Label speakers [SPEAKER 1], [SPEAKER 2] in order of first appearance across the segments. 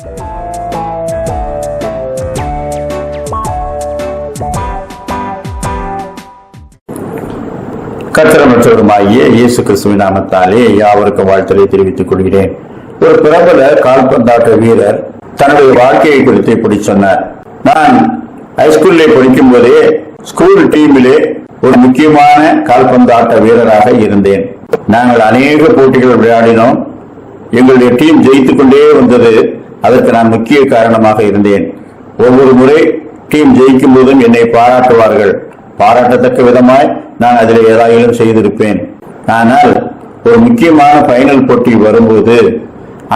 [SPEAKER 1] கத்திரமற்றவருமாகிய இயேசு கிறிஸ்துவின் நாமத்தாலே யாவருக்கும் வாழ்த்தலை தெரிவித்துக் கொள்கிறேன். ஒரு பிரபல கால்பந்தாட்ட வீரர் தன்னுடைய வாழ்க்கையை குறித்து இப்படி சொன்னார். நான் ஹைஸ்கூல்ல படிக்கும் போதே ஸ்கூல் டீமிலே ஒரு முக்கியமான கால்பந்தாட்ட வீரராக இருந்தேன். நாங்கள் அநேக போட்டிகள் விளையாடினோம். எங்களுடைய டீம் ஜெயித்துக் கொண்டே வந்தது. அதற்கு நான் முக்கிய காரணமாக இருந்தேன். ஒவ்வொரு முறை டீம் ஜெயிக்கும் போதும் என்னை பாராட்டுவார்கள். பாராட்டத்தக்க விதமாய் நான் அதில் ஏதாயிலும் செய்திருப்பேன். ஆனால் ஒரு முக்கியமான ஃபைனல் போட்டி வரும்போது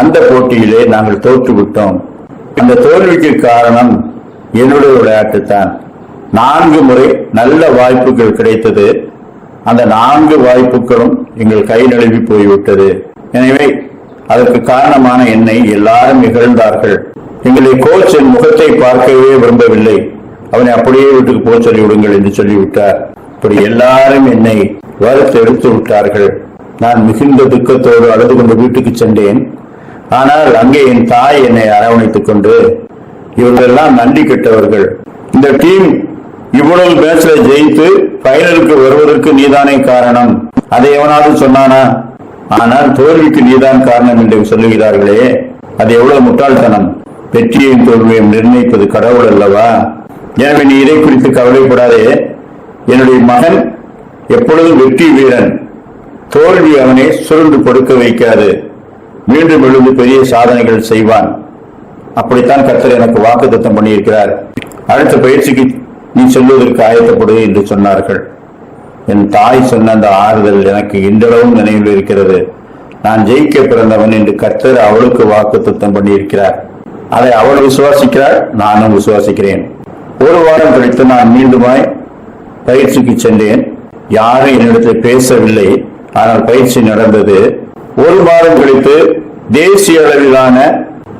[SPEAKER 1] அந்த போட்டியிலே நாங்கள் தோற்றுவிட்டோம். அந்த தோல்விக்கு காரணம் என்னுடைய விளையாட்டுத்தான். நான்கு முறை நல்ல வாய்ப்புகள் கிடைத்தது. அந்த நான்கு வாய்ப்புகளும் எங்கள் கை நழுவி போய்விட்டது. எனவே அதற்கு காரணமான என்னை எல்லாரும் இகழ்ந்தார்கள். எங்களை கோச் என் முகத்தை பார்க்கவே விரும்பவில்லை. அவனை அப்படியே வீட்டுக்கு போக சொல்லி விடுங்கள் என்று சொல்லிவிட்டார். இப்படி எல்லாரும் என்னை வறுத்து எடுத்து விட்டார்கள். நான் மிகுந்த துக்கத்தோடு அழுது கொண்டு வீட்டுக்கு சென்றேன். ஆனால் அங்கே என் தாய் என்னை அரவணைத்துக் கொண்டு இவர்களெல்லாம் நன்றி கெட்டவர்கள். இந்த டீம் இவ்வளவு மேட்ச்ல ஜெயித்து ஃபைனலுக்கு வருவதற்கு நீதானே காரணம். அதை எவனாவது சொன்னானா? ஆனால் தோல்விக்கு நீதான் காரணம் என்று சொல்லுகிறார்களே அது எவ்வளவு முட்டாள்தனம். வெற்றியையும் தோல்வியையும் நிர்ணயிப்பது கடவுள் அல்லவா? எனவே நீ இதை குறித்து கவலைப்படாதே. என்னுடைய மகன் எப்பொழுதும் வெற்றி வீரன். தோல்வி அவனை சுருண்டு கொடுக்க வைக்காது. மீண்டும் எழுந்து பெரிய சாதனைகள் செய்வான். அப்படித்தான் கர்த்தர் எனக்கு வாக்கு தத்தம் பண்ணியிருக்கிறார். அடுத்த பயிற்சிக்கு நீ சொல்வதற்கு ஆயத்தப்படு என்று சொன்னார்கள். என் தாய் சொன்ன அந்த ஆறுதல் எனக்கு இன்றளவும் நினைவில் இருக்கிறது. நான் ஜெயிக்க பிறந்தவன் என்று கர்த்தர் அவளுக்கு வாக்கு வாக்குத்தத்தம் பண்ணியிருக்கிறார். அதை அவள் விசுவாசிக்கிறாள் நானும் விசுவாசிக்கிறேன். ஒரு வாரம் கழித்து நான் மீண்டுமாய் பயிற்சிக்கு சென்றேன். யாரும் என்னிடத்தில் பேசவில்லை. ஆனால் பயிற்சி நடந்தது. ஒரு வாரம் கழித்து தேசிய அளவிலான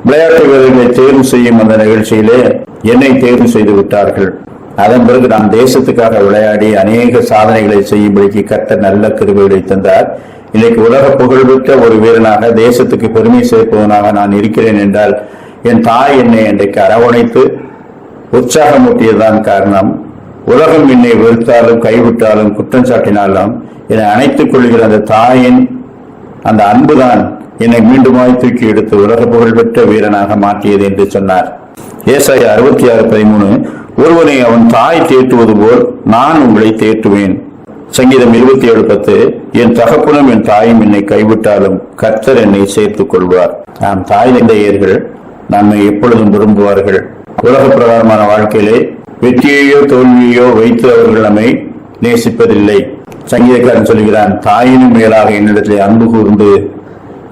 [SPEAKER 1] விளையாட்டு வீரர்களை தேர்வு செய்யும் அந்த நிகழ்ச்சியிலே என்னை தேர்வு செய்து விட்டார்கள். அதன் பிறகு நான் தேசத்துக்காக விளையாடி அநேக சாதனைகளை செய்யும்படிக்கு கத்த நல்ல கிருபைகளை தந்தார். இன்னைக்கு உலக புகழ்பெற்ற ஒரு வீரனாக தேசத்துக்கு பெருமை சேர்ப்பவனாக நான் இருக்கிறேன் என்றால் என் தாய் என்னை இன்றைக்கு அரவணைத்து உற்சாகமூட்டியதுதான் காரணம். உலகம் என்னை வெறுத்தாலும் கைவிட்டாலும் குற்றம் சாட்டினாலும் என்னை அணைத்துக் கொள்கிற அந்த தாயின் அந்த அன்புதான் என்னை மீண்டுமாய் தூக்கி எடுத்து உலக புகழ்பெற்ற வீரனாக மாற்றியது என்று சொன்னார். ஏசாய அறுபத்தி ஆறு பதிமூணு ஒருவனை அவன் தாய் தேற்றுவது போல் நான் உங்களை தேற்றுவேன். சங்கீதம் இருபத்தி ஏழு பத்து என் தகப்பனும் என் தாயும் என்னை கைவிட்டாலும் கர்த்தர் என்னை சேர்த்துக் கொள்வார். நாம் தாய் தந்தையர்கள் நம்மை எப்பொழுதும் விரும்புவார்கள். உலக பிரகாரமான வாழ்க்கையிலே வெற்றியையோ தோல்வியையோ வைத்து அவர்கள் நம்மை நேசிப்பதில்லை. சங்கீதக்காரன் சொல்கிறான் தாயினும் மேலாக என்னிடத்திலே அன்பு கூர்ந்து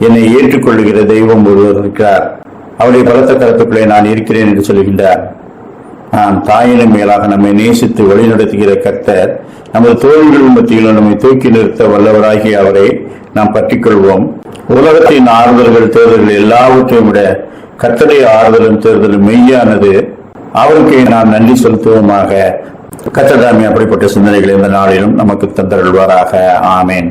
[SPEAKER 1] என்னை ஏற்றுக்கொள்ளுகிற தெய்வம் ஒருவர் இருக்கிறார். அவருடைய பலத்த கருத்துக்களை நான் இருக்கிறேன் என்று சொல்கின்றார் நான் தாயினும் மேலாக நம்மை நேசித்து வழிநடத்துகிற கர்த்தர் நமது தோல்விகள் மத்தியிலும் நம்மை தூக்கி நிறுத்த வல்லவராகிய அவரை நாம் பற்றிக்கொள்வோம். உலகத்தின் ஆறுதல்கள் தேர்தல்கள் எல்லாவற்றையும் விட கர்த்தருடைய ஆறுதலும் தேர்தலும் மெய்யானது. அவருக்கு நாம் நன்றி செலுத்துவோமாக. கத்ததாமி அப்படிப்பட்ட சிந்தனைகள் இந்த நாளிலும் நமக்கு தந்தருள்வாராக. ஆமேன்.